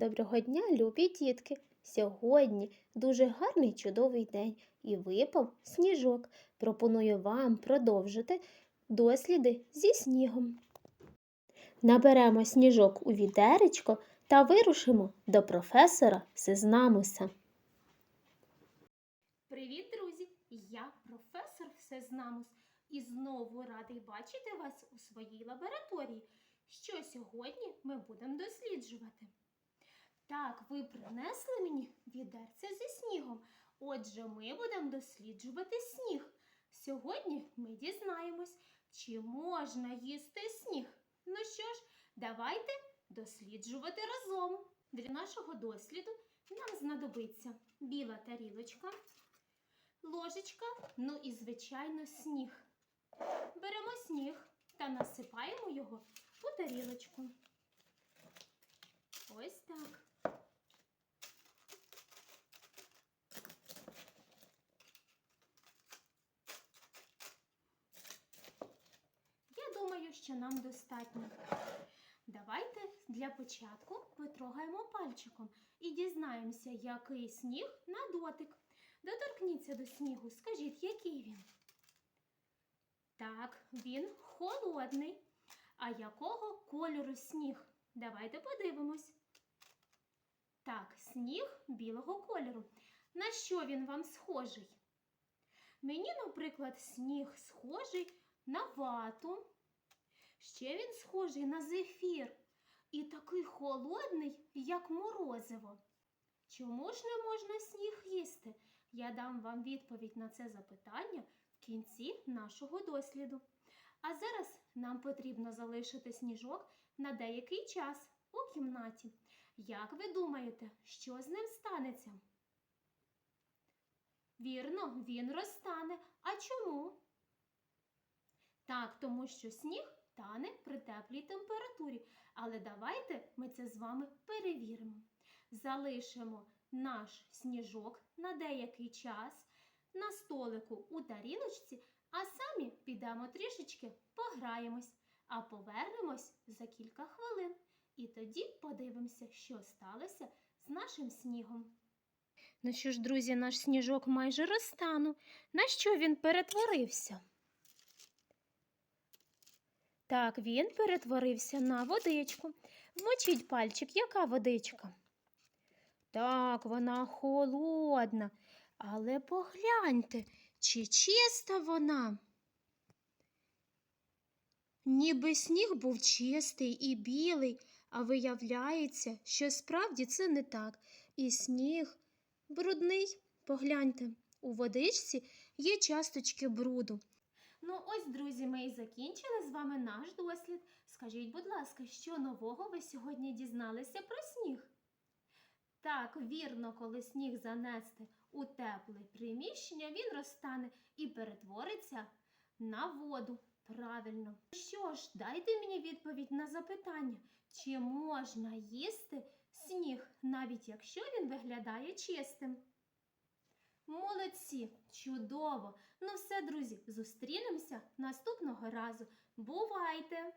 Доброго дня, любі дітки! Сьогодні дуже гарний чудовий день і випав сніжок. Пропоную вам продовжити досліди зі снігом. Наберемо сніжок у відеречко та вирушимо до професора Сезнамуса. Привіт, друзі! Я професор Всезнамус і знову радий бачити вас у своїй лабораторії. Що сьогодні ми будемо досліджувати? Так, ви принесли мені відерце зі снігом. Отже, ми будемо досліджувати сніг. Сьогодні ми дізнаємось, чи можна їсти сніг. Ну що ж, давайте досліджувати разом. Для нашого досліду нам знадобиться біла тарілочка, ложечка, ну і, звичайно, сніг. Беремо сніг та насипаємо його у тарілочку. Ось так. Я думаю, що нам достатньо. Давайте для початку потрогаємо пальчиком і дізнаємося, який сніг на дотик. Доторкніться до снігу, скажіть, який він? Так, він холодний. А якого кольору сніг? Давайте подивимось. Так, сніг білого кольору. На що він вам схожий? Мені, наприклад, сніг схожий на вату. Ще він схожий на зефір. І такий холодний, як морозиво. Чому ж не можна сніг їсти? Я дам вам відповідь на це запитання в кінці нашого досліду. А зараз нам потрібно залишити сніжок на деякий час у кімнаті. Як ви думаєте, що з ним станеться? Вірно, він розтане. А чому? Так, тому що сніг тане при теплій температурі. Але давайте ми це з вами перевіримо. Залишимо наш сніжок на деякий час на столику у тарілочці, а самі підемо трішечки пограємось, а повернемось за кілька хвилин. І тоді подивимося, що сталося з нашим снігом. Ну що ж, друзі, наш сніжок майже розтанув. На що він перетворився? Так, він перетворився на водичку. Вмочіть пальчик, яка водичка? Так, вона холодна. Але погляньте, чи чиста вона? Ніби сніг був чистий і білий, а виявляється, що справді це не так. І сніг брудний. Погляньте, у водичці є часточки бруду. Ну, ось, друзі, ми і закінчили з вами наш дослід. Скажіть, будь ласка, що нового ви сьогодні дізналися про сніг? Так, вірно, коли сніг занести у тепле приміщення, він розтане і перетвориться на воду. Правильно. Що ж, дайте мені відповідь на запитання, чи можна їсти сніг, навіть якщо він виглядає чистим? Молодці, чудово! Ну все, друзі, зустрінемося наступного разу. Бувайте!